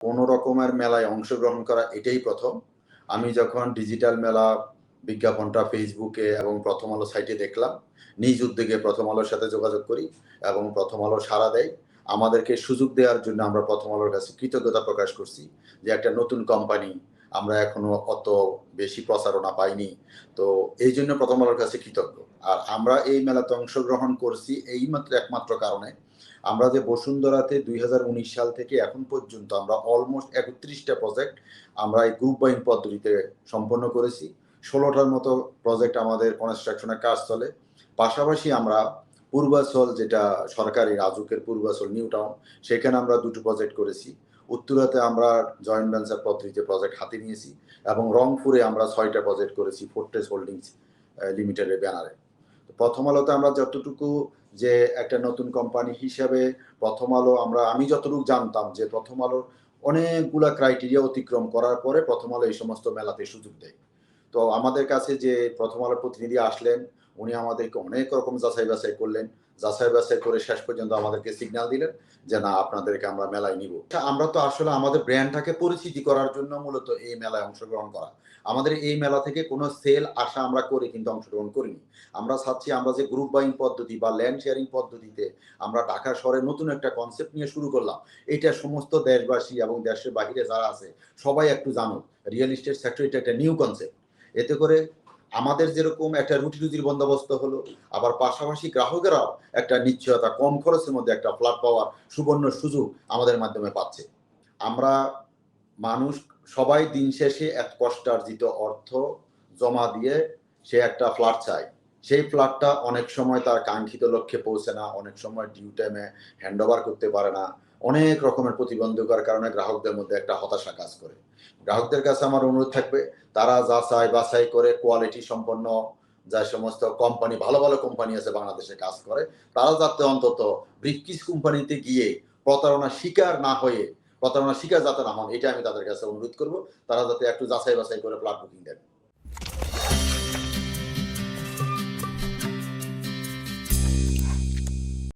কোনো রকমের মেলায় অংশগ্রহণ করা এটাই প্রথম। আমি যখন ডিজিটাল মেলা বিজ্ঞাপনটা ফেসবুকে এবং প্রথম আলো সাইটে দেখলাম, নিজ উদ্যোগে প্রথম আলোর সাথে যোগাযোগ করি এবং প্রথম আলো সাড়া দেয়। আমাদেরকে সুযোগ দেওয়ার জন্য আমরা প্রথম আলোর কাছে কৃতজ্ঞতা প্রকাশ করছি যে একটা নতুন কোম্পানি আমরা এখনও অত বেশি প্রচারণা পাইনি। তো এই জন্য প্রথম আলোর কাছে কৃতজ্ঞ। আর আমরা এই মেলাতে অংশগ্রহণ করছি এই মাত্র একমাত্র কারণে আমরা যে বসুন্ধরাতে দুই হাজার উনিশ সাল থেকে এখন পর্যন্ত আমরা অলমোস্ট একত্রিশটা প্রজেক্ট আমরা এই গ্রুপ বাইন পদ্ধতিতে সম্পন্ন করেছি। ষোলোটার মতো প্রজেক্ট আমাদের কনস্ট্রাকশনের কাজ চলে। পাশাপাশি আমরা পূর্বাচল যেটা সরকারি, রাজুকের পূর্বাচল নিউ টাউন সেখানে আমরা দুটো প্রজেক্ট করেছি। উত্তরাতে আমরা জয়েন্ট ভেঞ্চার পদ্ধতিতে প্রজেক্ট হাতে নিয়েছি এবং রংপুরে আমরা ছয়টা প্রজেক্ট করেছি ফোর্টেস হোল্ডিংস লিমিটেডের ব্যানারে প্রথম আলোতে আমরা যতটুকু যে একটা নতুন কোম্পানি হিসেবে প্রথম আলো আমরা, আমি যতটুকু জানতাম যে প্রথম আলোর অনেকগুলা ক্রাইটেরিয়া অতিক্রম করার পরে প্রথম আলো এই সমস্ত মেলাতে সুযোগ দেয়। তো আমাদের কাছে যে প্রথম আলোর প্রতিনিধি আসলেন উনি আমাদেরকে অনেক রকম যাচাই বাছাই করলেন। যাচাই বাছাই করে শেষ পর্যন্ত আমাদেরকে সিগন্যাল দিলেন যে, না, আপনাদেরকে আমরা মেলায় নিব। আমরা তো আসলে আমাদের ব্র্যান্ডটাকে পরিচিতি করার জন্য মূলত এই মেলায় অংশগ্রহণ করা। আমাদের এই মেলা থেকে কোনো সেল আশা আমরা করে কিন্তু অংশগ্রহণ করিনি। আমরা চাচ্ছি আমরা যে গ্রুপ বাইং পদ্ধতি বা ল্যান্ড শেয়ারিং পদ্ধতিতে আমরা ঢাকা শহরে নতুন একটা কনসেপ্ট নিয়ে শুরু করলাম। এটা সমস্ত দেশবাসী এবং দেশের বাহিরে যারা আছে, সবাই একটু জানুক। রিয়েল ইস্টেট সেক্টর এটা একটা নিউ কনসেপ্ট এতে করে আমাদের যেরকম একটা রুটি রুজির বন্দোবস্ত হলো, আবার পাশাপাশি গ্রাহকেরাও একটা নিশ্চয়তা, কম খরচের মধ্যে একটা ফ্ল্যাট পাওয়ার সুবর্ণ সুযোগ আমাদের মাধ্যমে পাচ্ছে। আমরা মানুষ সবাই দিন শেষে এক কষ্টার্জিত অর্থ জমা দিয়ে সে একটা ফ্ল্যাট চায়। সেই ফ্ল্যাটটা অনেক সময় তার কাঙ্ক্ষিত লক্ষ্যে পৌঁছে না, অনেক সময় ডিউ টাইমে হ্যান্ড করতে পারে না অনেক রকমের প্রতিবন্ধকার কারণে গ্রাহকদের মধ্যে একটা হতাশা কাজ করে। গ্রাহকদের কাছে আমার অনুরোধ থাকবে, তারা যাচাই বাছাই করে কোয়ালিটি সম্পন্ন যা সমস্ত কোম্পানি ভালো ভালো কোম্পানি আছে বাংলাদেশে কাজ করে, তারা যাতে অন্তত ব্রিটিশ কোম্পানিতে গিয়ে প্রতারণা শিকার না হয়ে, প্রতারণা শিকার যাতে না হন এটা আমি তাদের কাছে অনুরোধ করব। তারা যাতে একটু যাচাই বাছাই করে ফ্ল্যাট বুকিং দেন।